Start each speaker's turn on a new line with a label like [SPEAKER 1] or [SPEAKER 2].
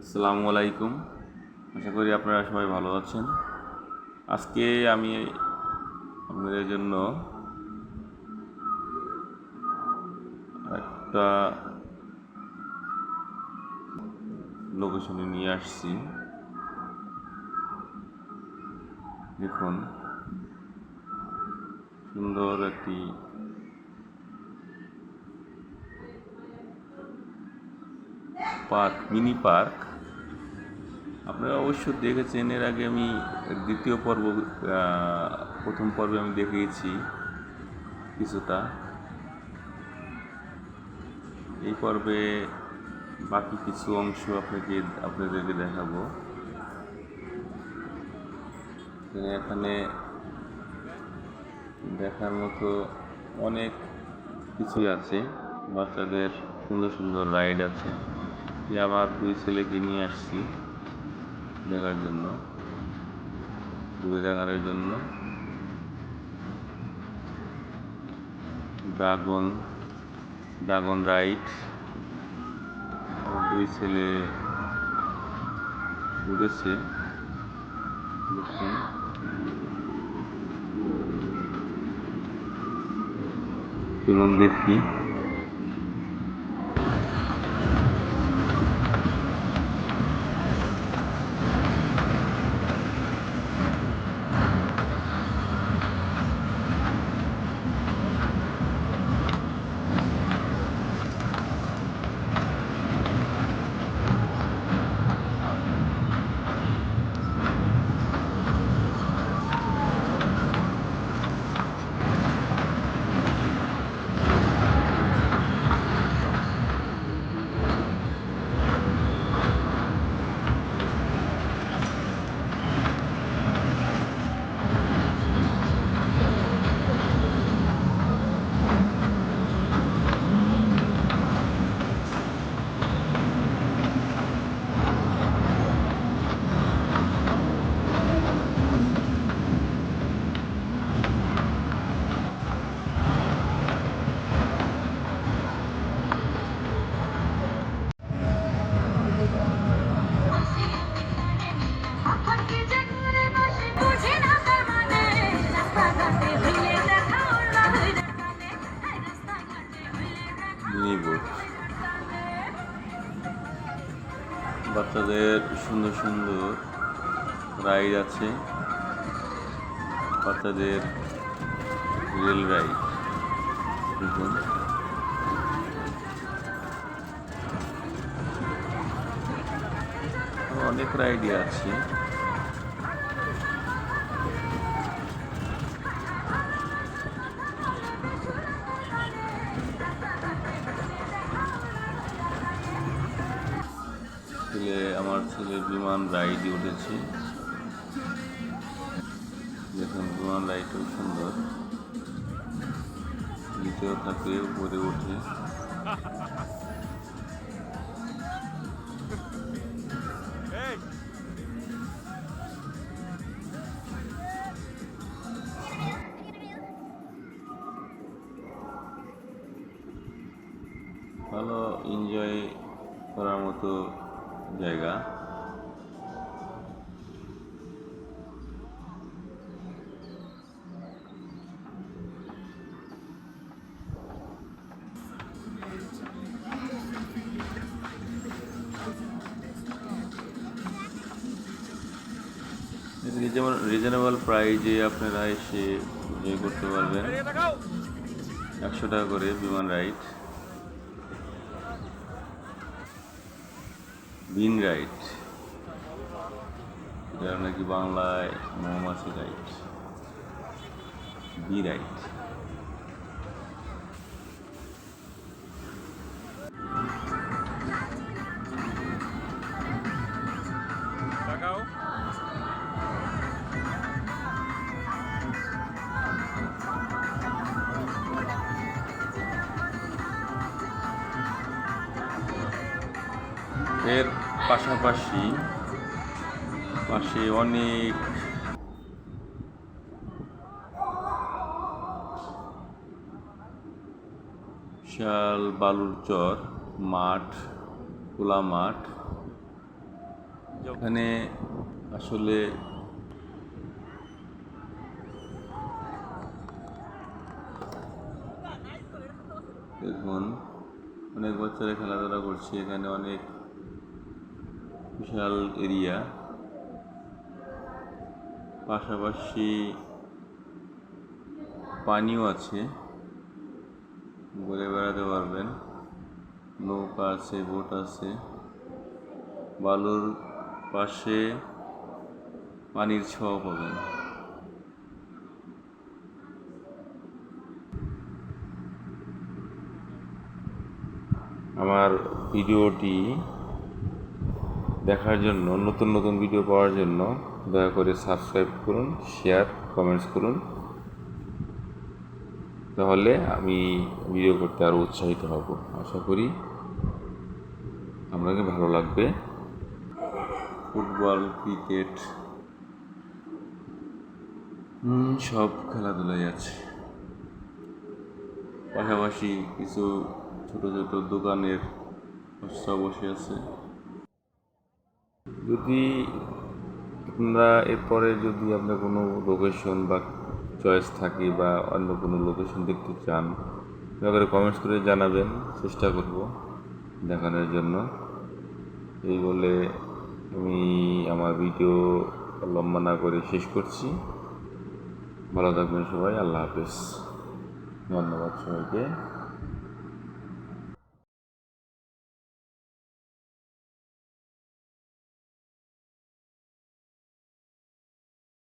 [SPEAKER 1] আসসালামু আলাইকুম। আশা করি আপনারা সবাই ভালো আছেন। আজকে আমি আপনাদের জন্য একটা লোকেশনে নিয়ে আসছি। দেখুন, সুন্দর একটি পার্ক, মিনি পার্ক। আপনারা অবশ্য দেখেছেন, এর আগে আমি দ্বিতীয় পর্ব প্রথম পর্বে আমি দেখিয়েছি কিছুটা। এই পর্বে বাকি কিছু অংশ আপনাকে, আপনাদেরকে দেখাবো। এখানে- দেখার মতো অনেক কিছুই আছে। বাচ্চাদের সুন্দর সুন্দর রাইড আছে। যে আমার দুই ছেলেকে নিয়ে আসছি। দেখার জন্য দেখানোর জন্য। ড্রাগন ড্রাগন আমার দুই ছেলে উঠেছে দেখুন দেখি বাচ্চাদের সুন্দর সুন্দর রাইড আছে। বাচ্চাদের রেল রাইড অনেক রাইডই আছে। ছেলে আমার ছেলে বিমান রাইডে উঠেছে। দেখুন, বিমান রাইড খুব সুন্দর। দ্বিতীয় থাকে উপরে উঠে। ভালো এনজয় করার মতো জায়গা। যেমন রিজনেবল প্রাইজে আপনারা এসে এনজয় করতে পারবেন। একশো টাকা করে বিমান রাইড বিন রাইড এটা নাকি বাংলায় মৌমাছি রাইড বি
[SPEAKER 2] তাকাও
[SPEAKER 1] এর পাশাপাশি পাশে অনেক বিশাল বালুর চর, মাঠ, খোলা মাঠ এখানে আসলে দেখুন, অনেক বাচ্চারা খেলাধুলা করছে, এখানে অনেক বিশাল এরিয়া পাশাপাশি পানিও আছে, ঘুরে বেড়াতে পারবেন। নৌকা আছে, বোট আছে। বালুর পাশে পানির ছোঁয়া পাবেন। আমার ভিডিওটি দেখার জন্য, নতুন নতুন ভিডিও পাওয়ার জন্য দয়া করে সাবস্ক্রাইব করুন শেয়ার কমেন্টস করুন। তাহলে আমি ভিডিও করতে আরও উৎসাহিত হব, আশা করি আপনাকে ভালো লাগবে। ফুটবল, ক্রিকেট সব খেলাধুলাই আছে। পাশাপাশি কিছু ছোট ছোট দোকানের খুচরা বসে আছে। যদি আপনারা এরপরে যদি আপনার কোনো লোকেশন বা চয়েস থাকে বা অন্য কোনো লোকেশন দেখতে চান, দয়া করে কমেন্টস করে জানাবেন, চেষ্টা করব দেখানোর জন্য। এই বলে আমি আমার ভিডিও লম্বা না করে শেষ করছি। ভালো থাকবেন সবাই, আল্লাহ হাফেজ। ধন্যবাদ সবাইকে।